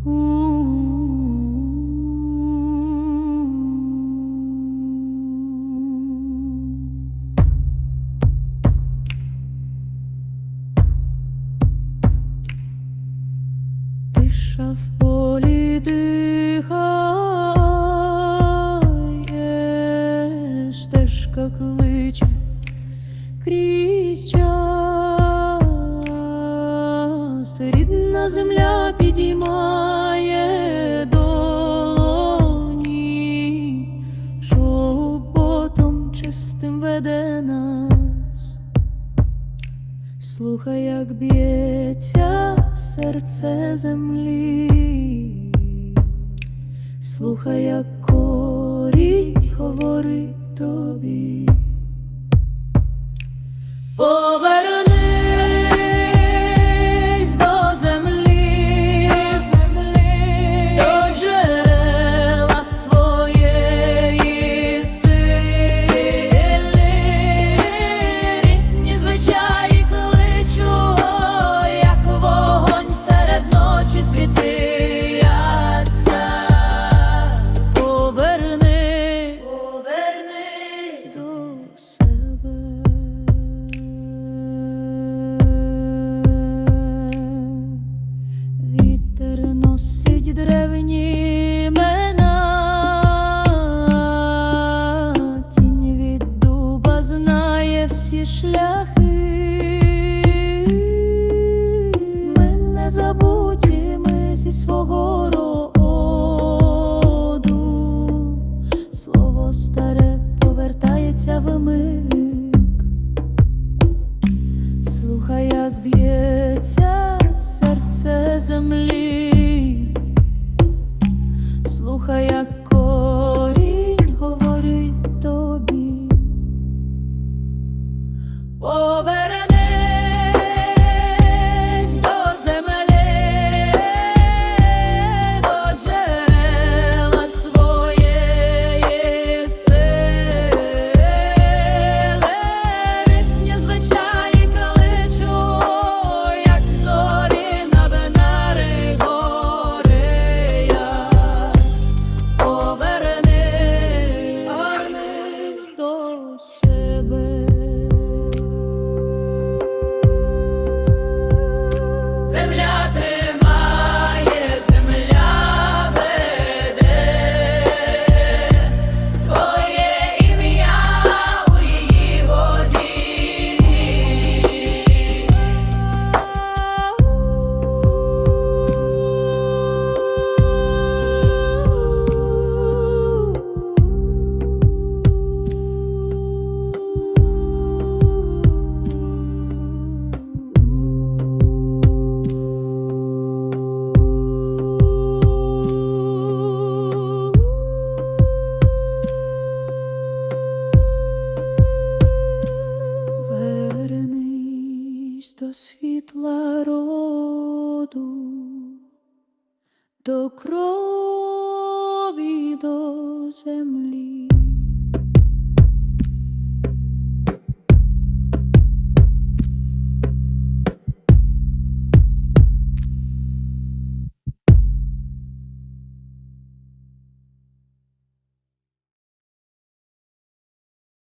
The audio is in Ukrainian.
Тиша в полі дихає, кличе крізь рідна земля підіймає. Слухай, як б'ється серце землі, слухай, як корінь говорить тобі. Повернись носить древні імена, тінь від дуба знає всі шляхи. Ми не забуті, ми зі свого роду. Слово старе повертається в миг. Слухай, як б'ється серце землі, Повернись світла роду, до крові до землі.